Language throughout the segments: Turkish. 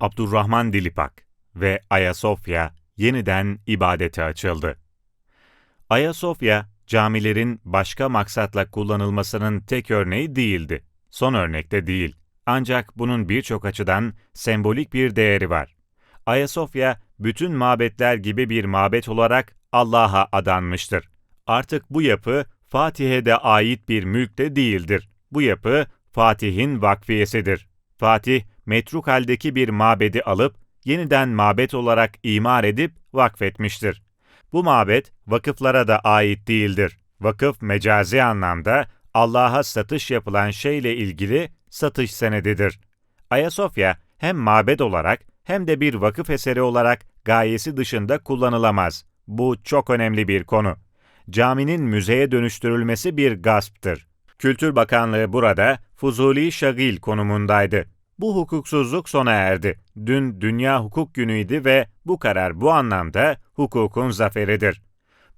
Abdurrahman Dilipak ve Ayasofya yeniden ibadete açıldı. Ayasofya, camilerin başka maksatla kullanılmasının tek örneği değildi. Son örnekte değil. Ancak bunun birçok açıdan sembolik bir değeri var. Ayasofya, bütün mabetler gibi bir mabet olarak Allah'a adanmıştır. Artık bu yapı Fatih'e ait bir mülk de değildir. Bu yapı Fatih'in vakfiyesidir. Fatih, metruk haldeki bir mabedi alıp yeniden mabet olarak imar edip vakfetmiştir. Bu mabet vakıflara da ait değildir. Vakıf mecazi anlamda Allah'a satış yapılan şeyle ilgili satış senedidir. Ayasofya hem mabed olarak hem de bir vakıf eseri olarak gayesi dışında kullanılamaz. Bu çok önemli bir konu. Caminin müzeye dönüştürülmesi bir gasptır. Kültür Bakanlığı burada Fuzuli Şagil konumundaydı. Bu hukuksuzluk sona erdi. Dün Dünya Hukuk Günü'ydü ve bu karar bu anlamda hukukun zaferidir.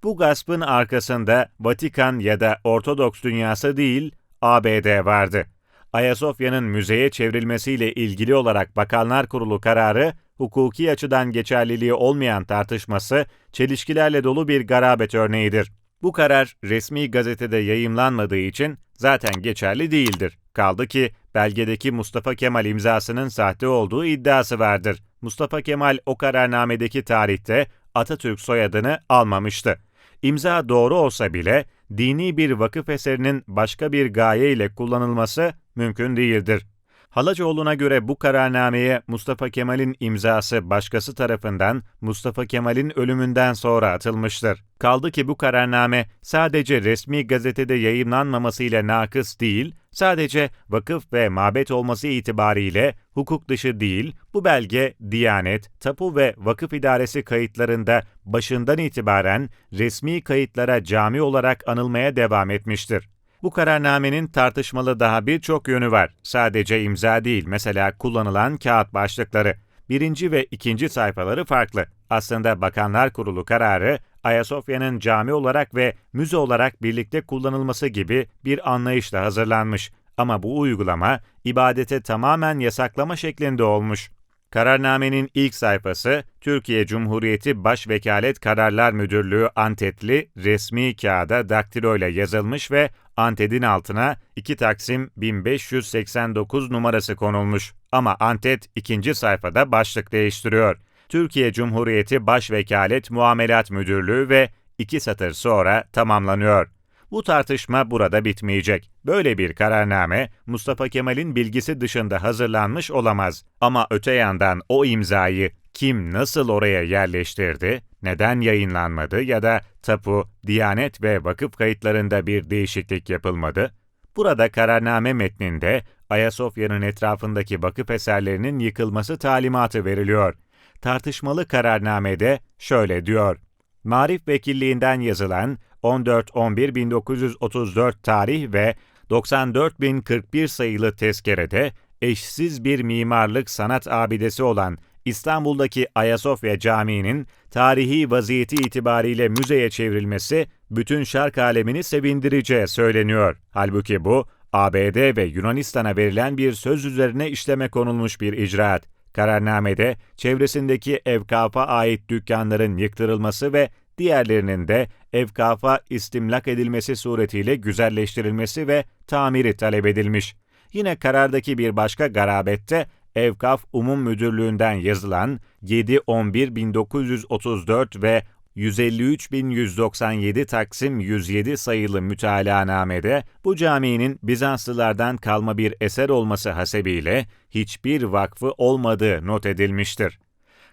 Bu gaspın arkasında Vatikan ya da Ortodoks dünyası değil, ABD vardı. Ayasofya'nın müzeye çevrilmesiyle ilgili olarak Bakanlar Kurulu kararı, hukuki açıdan geçerliliği olmayan tartışması, çelişkilerle dolu bir garabet örneğidir. Bu karar resmi gazetede yayımlanmadığı için zaten geçerli değildir. Kaldı ki belgedeki Mustafa Kemal imzasının sahte olduğu iddiası vardır. Mustafa Kemal o kararnamedeki tarihte Atatürk soyadını almamıştı. İmza doğru olsa bile dini bir vakıf eserinin başka bir gaye ile kullanılması mümkün değildir. Halacoğlu'na göre bu kararnameye Mustafa Kemal'in imzası başkası tarafından Mustafa Kemal'in ölümünden sonra atılmıştır. Kaldı ki bu kararname sadece resmi gazetede yayınlanmamasıyla nakıs değil, sadece vakıf ve mabet olması itibariyle hukuk dışı değil, bu belge Diyanet, Tapu ve Vakıf İdaresi kayıtlarında başından itibaren resmi kayıtlara cami olarak anılmaya devam etmiştir. Bu kararnamenin tartışmalı daha birçok yönü var. Sadece imza değil, mesela kullanılan kağıt başlıkları. Birinci ve ikinci sayfaları farklı. Aslında Bakanlar Kurulu kararı, Ayasofya'nın cami olarak ve müze olarak birlikte kullanılması gibi bir anlayışla hazırlanmış. Ama bu uygulama, ibadete tamamen yasaklama şeklinde olmuş. Kararnamenin ilk sayfası, Türkiye Cumhuriyeti Başvekalet Kararlar Müdürlüğü antetli resmi kağıda daktilo ile yazılmış ve antetin altına 2 Taksim 1589 numarası konulmuş. Ama antet ikinci sayfada başlık değiştiriyor. Türkiye Cumhuriyeti Başvekalet Muamelat Müdürlüğü ve iki satır sonra tamamlanıyor. Bu tartışma burada bitmeyecek. Böyle bir kararname Mustafa Kemal'in bilgisi dışında hazırlanmış olamaz. Ama öte yandan o imzayı kim nasıl oraya yerleştirdi, neden yayınlanmadı ya da tapu, diyanet ve vakıf kayıtlarında bir değişiklik yapılmadı? Burada kararname metninde Ayasofya'nın etrafındaki vakıf eserlerinin yıkılması talimatı veriliyor. Tartışmalı kararnamede şöyle diyor. Marif Vekilliğinden yazılan 14-11-1934 tarih ve 94.041 sayılı tezkerede eşsiz bir mimarlık sanat abidesi olan İstanbul'daki Ayasofya Camii'nin tarihi vaziyeti itibariyle müzeye çevrilmesi bütün şark alemini sevindireceği söyleniyor. Halbuki bu, ABD ve Yunanistan'a verilen bir söz üzerine işleme konulmuş bir icraat. Kararnamede çevresindeki evkafa ait dükkanların yıktırılması ve diğerlerinin de evkafa istimlak edilmesi suretiyle güzelleştirilmesi ve tamiri talep edilmiş. Yine karardaki bir başka garabette Evkaf Umum Müdürlüğü'nden yazılan 7-11-1934 ve 153.197 Taksim 107 sayılı mütalanamede bu caminin Bizanslılardan kalma bir eser olması hasebiyle hiçbir vakfı olmadığı not edilmiştir.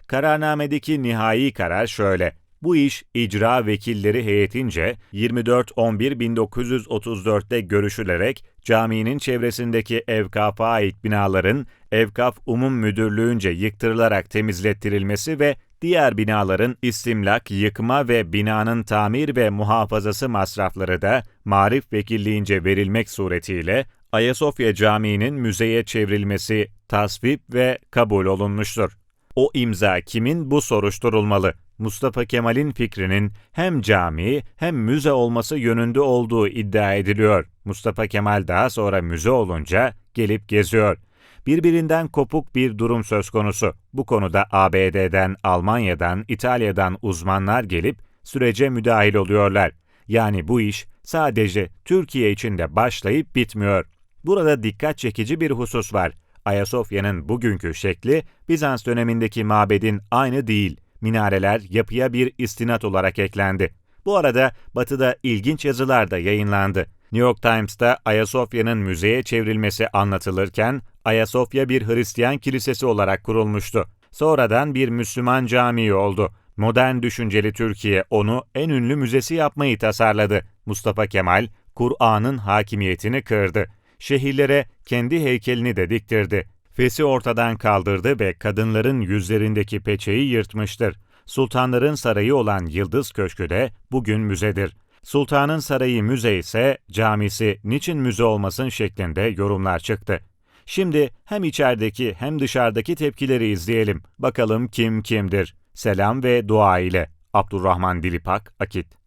Kararnamedeki nihai karar şöyle. Bu iş icra vekilleri heyetince 24.11.1934'te görüşülerek caminin çevresindeki evkafa ait binaların Evkaf Umum Müdürlüğü'nce yıktırılarak temizlettirilmesi ve diğer binaların istimlak, yıkma ve binanın tamir ve muhafazası masrafları da Marif Vekilliğince verilmek suretiyle Ayasofya Camii'nin müzeye çevrilmesi tasvip ve kabul olunmuştur. O imza kimin bu soruşturulmalı. Mustafa Kemal'in fikrinin hem cami hem müze olması yönünde olduğu iddia ediliyor. Mustafa Kemal daha sonra müze olunca gelip geziyor. Birbirinden kopuk bir durum söz konusu. Bu konuda ABD'den, Almanya'dan, İtalya'dan uzmanlar gelip sürece müdahil oluyorlar. Yani bu iş sadece Türkiye içinde başlayıp bitmiyor. Burada dikkat çekici bir husus var. Ayasofya'nın bugünkü şekli Bizans dönemindeki mabedin aynı değil. Minareler yapıya bir istinat olarak eklendi. Bu arada Batı'da ilginç yazılar da yayınlandı. New York Times'ta Ayasofya'nın müzeye çevrilmesi anlatılırken Ayasofya bir Hristiyan kilisesi olarak kurulmuştu. Sonradan bir Müslüman camii oldu. Modern düşünceli Türkiye onu en ünlü müzesi yapmayı tasarladı. Mustafa Kemal, Kur'an'ın hakimiyetini kırdı. Şehirlere kendi heykelini de diktirdi. Fesi ortadan kaldırdı ve kadınların yüzlerindeki peçeyi yırtmıştır. Sultanların sarayı olan Yıldız Köşkü de bugün müzedir. Sultanın sarayı müze ise camisi niçin müze olmasın şeklinde yorumlar çıktı. Şimdi hem içerideki hem dışarıdaki tepkileri izleyelim. Bakalım kim kimdir? Selam ve dua ile. Abdurrahman Dilipak, Akit.